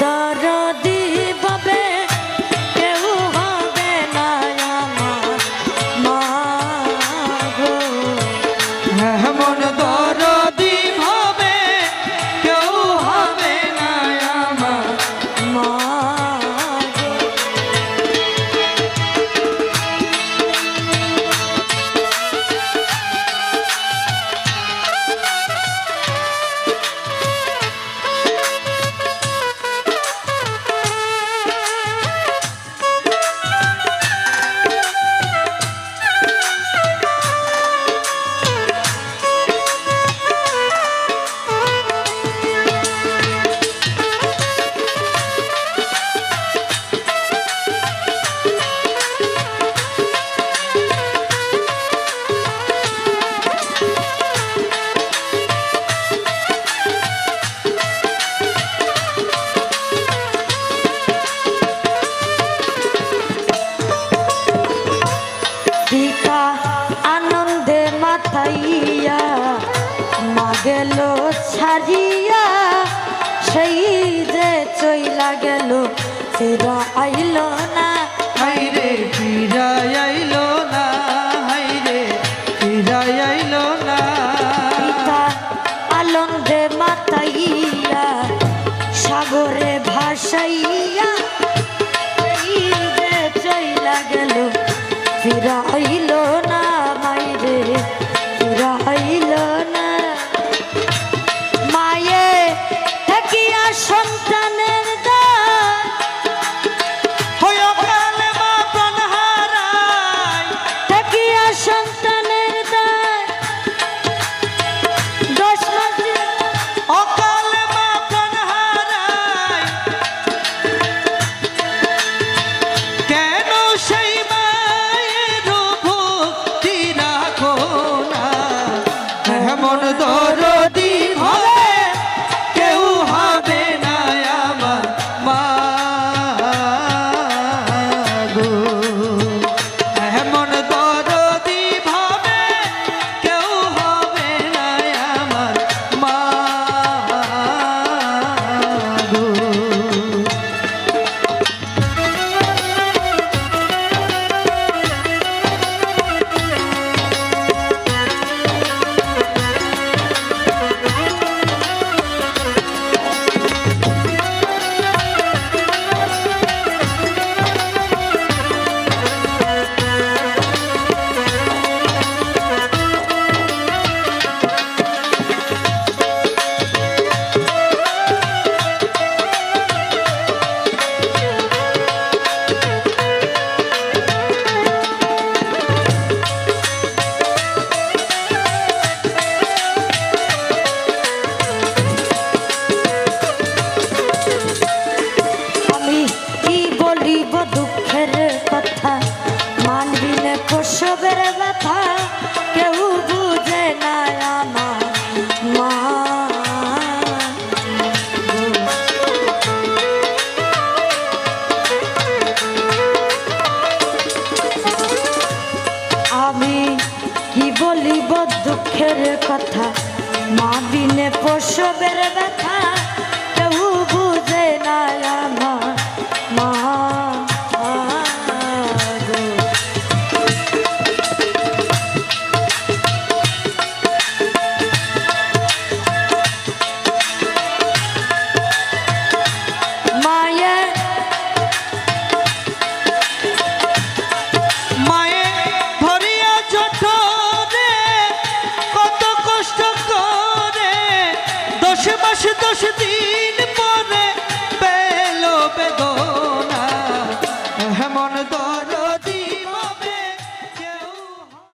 দারা গেল ছাড়িয়া সেই যে চইলা গেল ফিরা আইল না। হাইরে ফিরা আইল না হাইরে ফিরা আইল না। আলন্দে মাতাইয়া সাগরে ভাসাইয়া সেই যে চইলা গেল ফিরা আইল বড় দুঃখের কথা মা দিনে প্রসবের ব্যথা। দশ দিন